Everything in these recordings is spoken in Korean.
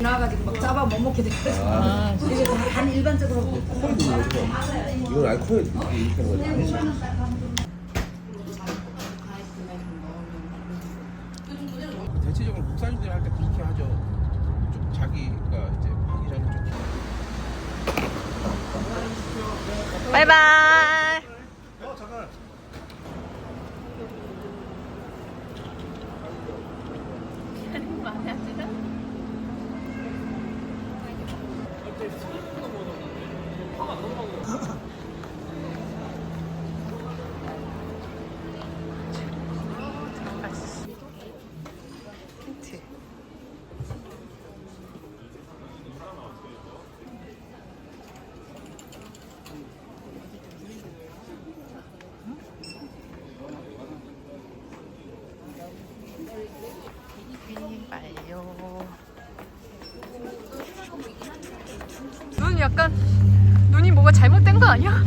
나와가지고 막 짜봐 못 먹게 돼가지고 아, 이게 단 일반적으로 이건 알코올 이렇게 하는 거지. 대체적으로 국산인들 할 때 그렇게 하죠. 좀 자기가 이제 하기 전에 좀 바이바이. 약간 눈이 뭐가 잘못된 거 아니야?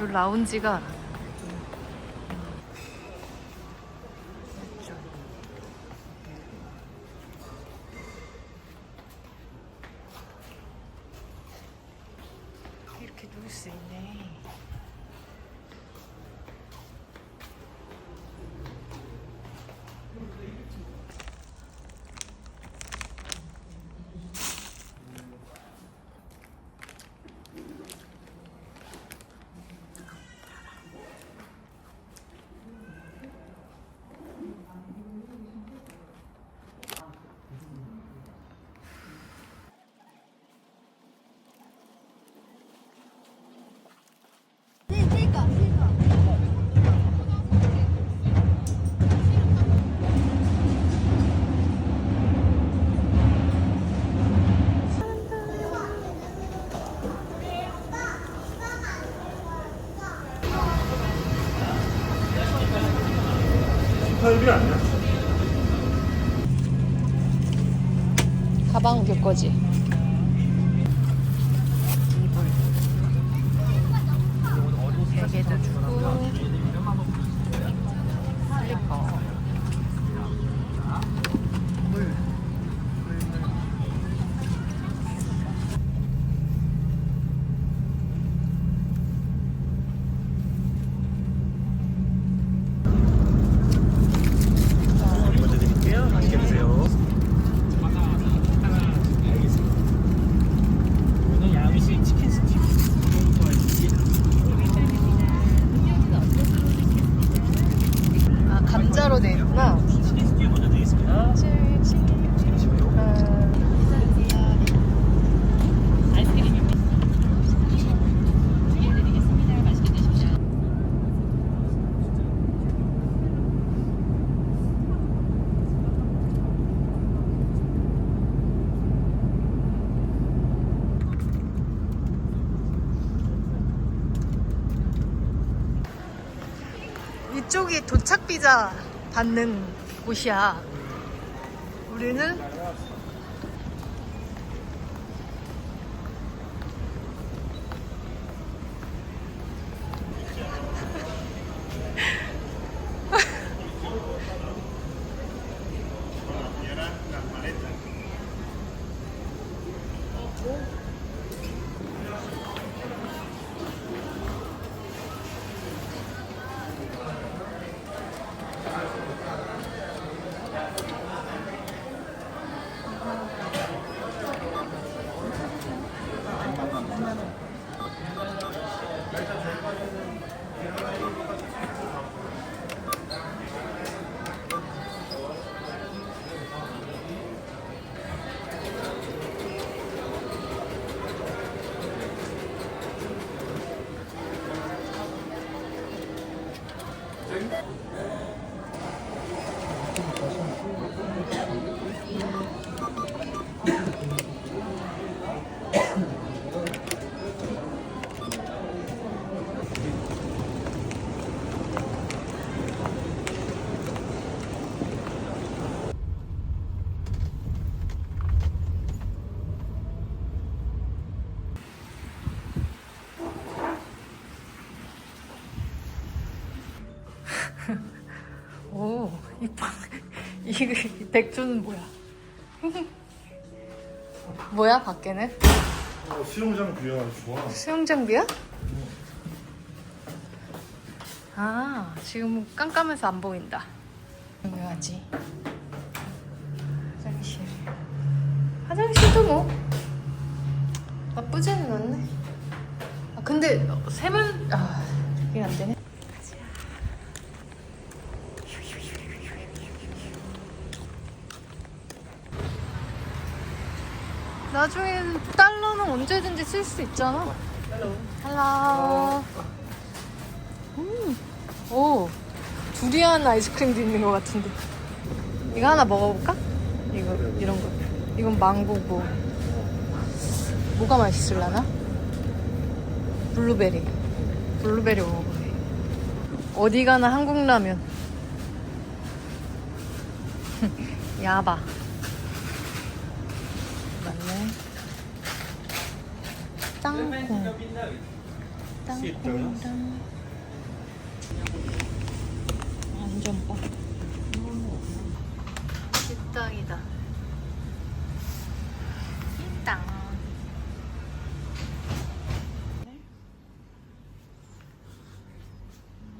이 라운지가 도착 비자 받는 곳이야. 우리는 이, 방, 이, 이 백조는 뭐야? 뭐야, 밖에는? 어, 수영장 뷰가 아주 좋아. 수영장비야? 아, 지금 깜깜해서 안 보인다. 중요하지. 화장실. 화장실도 뭐 나쁘지는 않네. 아, 근데 세면 아, 이게 안 되네. 나중에 달러는 언제든지 쓸 수 있잖아. 헬로. 음. 오. 두리안 아이스크림도 있는 것 같은데. 이거 하나 먹어볼까? 이거 이런 거. 이건 망고고. 뭐가 맛있을라나? 블루베리. 블루베리 먹어볼래. 어디 가나 한국 라면. 야바. 맞네. 땅콩. 땅콩이랑 뻐. 식당이다. 식당.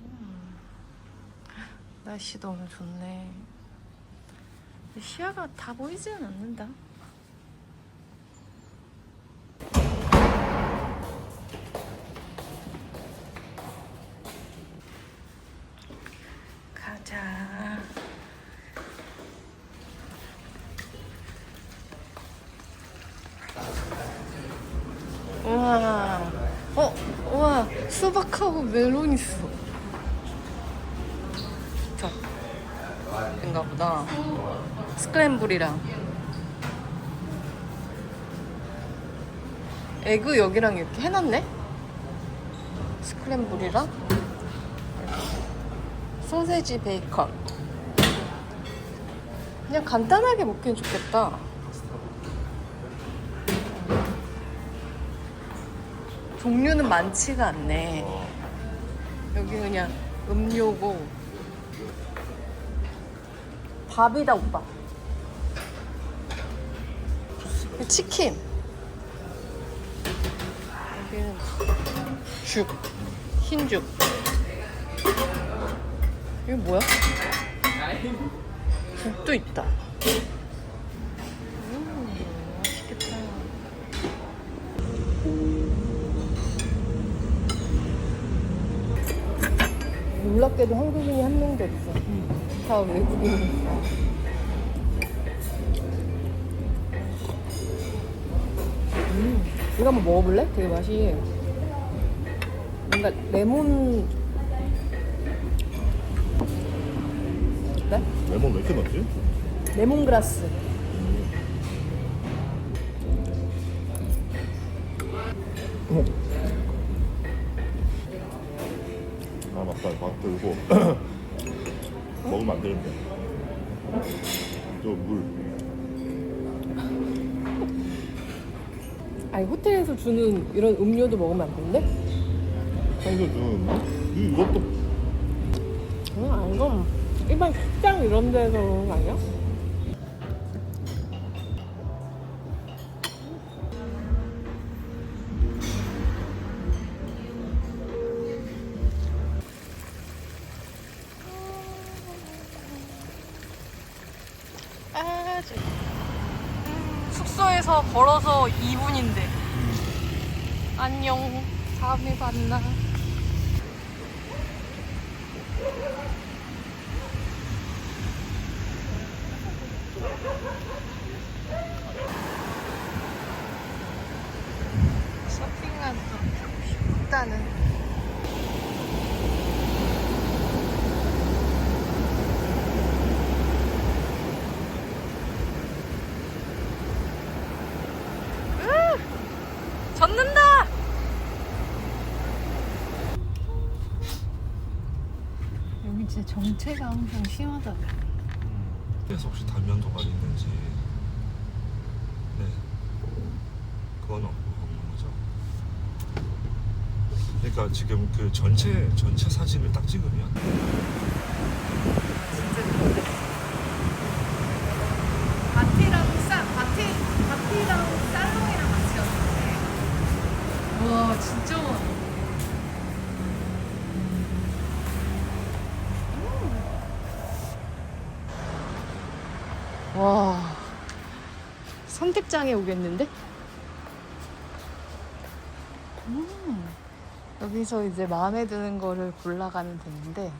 음. 날씨도 오늘 좋네. 시야가 다 보이지는 않는다. 수박하고 멜론 있어. 저. 인가 보다. 스크램블이랑. 에그 여기랑 이렇게 해놨네? 스크램블이랑. 소세지 베이컨. 그냥 간단하게 먹기는 좋겠다. 종류는 많지가 않네. 여기 그냥 음료고. 밥이다, 오빠. 치킨. 여기는 죽. 흰죽. 이게 뭐야? 국도 있다. 놀랍게도 한국인이 한 명도 없어. 다 외국인이니까. 음, 이거 한번 먹어볼래? 되게 맛이 뭔가 레몬 어때? 레몬 왜 이렇게 넣지? 레몬그라스. 아 맞다 밥 들고 먹으면 안 되는데 저물 아니 호텔에서 주는 이런 음료도 먹으면 안 되는데? 평소 주는 이- 이것도 응, 아 이건 일반 식당 이런 데서 그런 거 아니야? 걸어서 2분인데. 안녕. 다음에 만나. 쇼핑하러. 있다는 진짜 정체가 항상 심하다. 그래서 혹시 단면 도발이 있는지 네 그건 없- 없는 거죠. 그러니까 지금 그 전체 전체 사진을 딱 찍으면 바티랑 쌀 바티 바티랑 쌀롱이랑 같이 왔는데 와 진짜 많아. 와 선택장에 오겠는데? 음, 여기서 이제 마음에 드는 거를 골라가면 되는데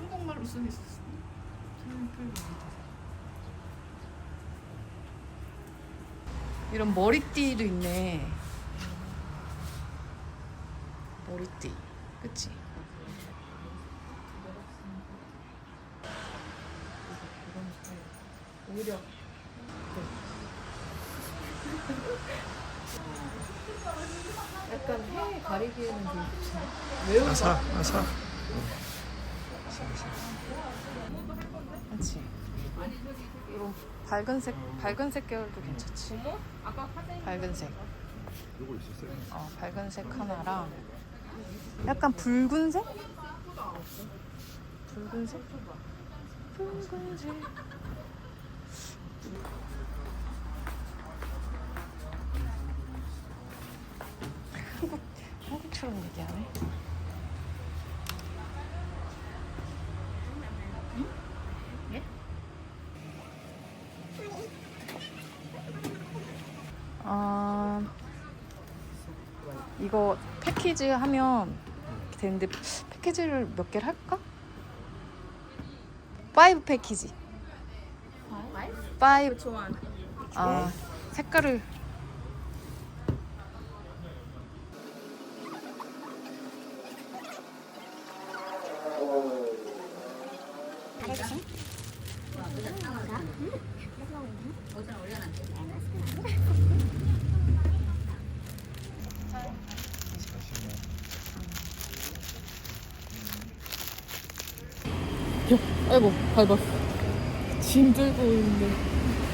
한국말로 쓰고 있었어. 이런 머리띠도 있네. 머리띠, 그치? 오히려 약간 해 가리기에는 좀. 매운 아사 아사 그렇지. 이런 밝은 색 밝은 색 계열도 괜찮지. 밝은 색. 이거 있었어요. 어, 밝은 색 하나랑 약간 붉은색? 붉은색? 붉은색. 한국 한국처럼 얘기하네. 아 이거 패키지 하면 되는데 패키지를 몇 개를 할까? 5 패키지. 5? 아 색깔을 아이고 밟았어. 짐 들고 있는데.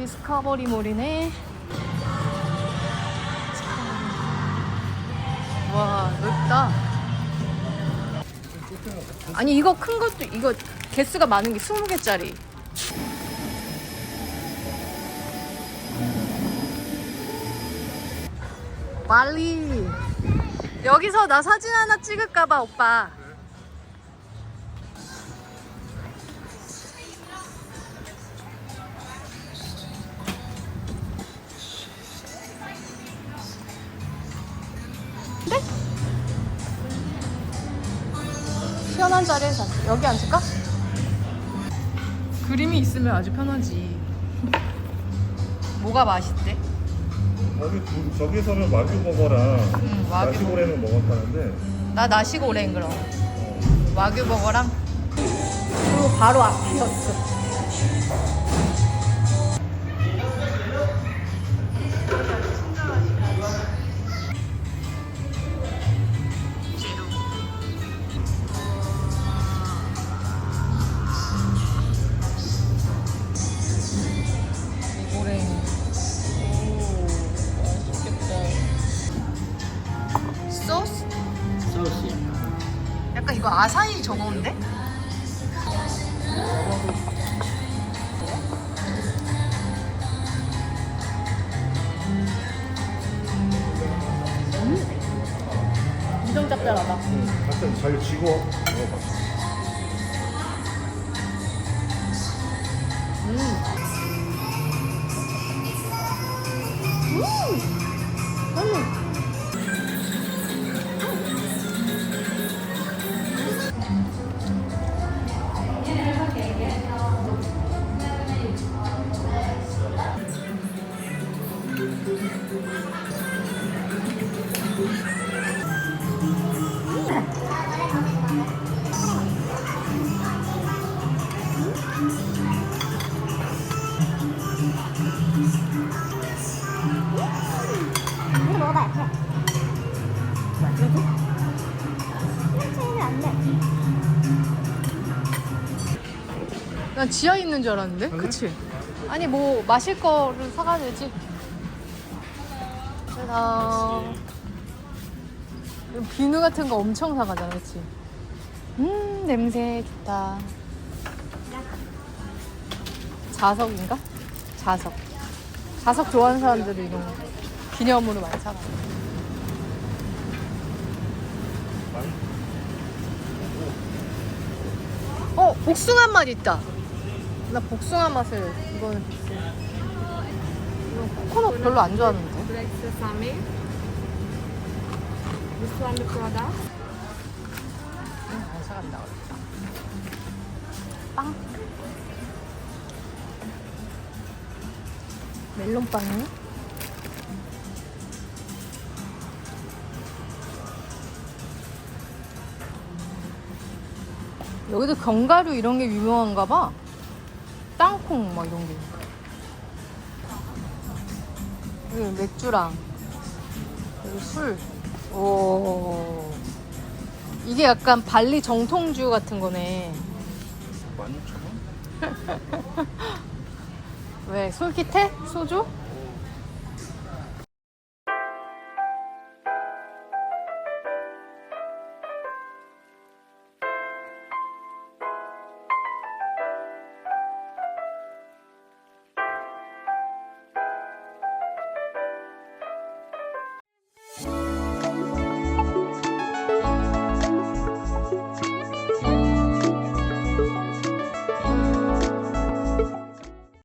디스커버리 몰이네. 와 넓다. 아니 이거 큰 것도 이거 개수가 많은 게 20개짜리. 빨리. 여기서 나 사진 하나 찍을까봐 오빠 여기 앉을까? 그림이 있으면 아주 편하지. 뭐가 맛있대? 거기 두- 저기서는 와규 버거랑 응, 와규 나시고랭을 먹었다는데. 나 나시고랭 그럼. 와규 버거랑? 그리고 바로 앞이었어 이거 아사히 저거인데? 엄청 짭짤하다. 하여튼 잘 지고 먹어봐. 이 난 지하에 있는 줄 알았는데? 그치? 아니 뭐 마실 거를 사가야 되지 짜잔 비누 같은 거 엄청 사가잖아 그치? 음 냄새 좋다 자석인가? 자석 자석 좋아하는 사람들은 이런 거 기념으로 많이 사가 어 복숭아 맛 있다 나 복숭아 맛을 이거는 이건 코코넛 별로 안 좋아하는데 Black sesame. This one the product. 안 사간다 빵 멜론빵이 여기도 견과류 이런 게 유명한가 봐땅 콩 막 이런 게 여기 맥주랑 여기 술 오. 이게 약간 발리 정통주 같은 거네. 16,000원? 왜 솔깃해? 소주?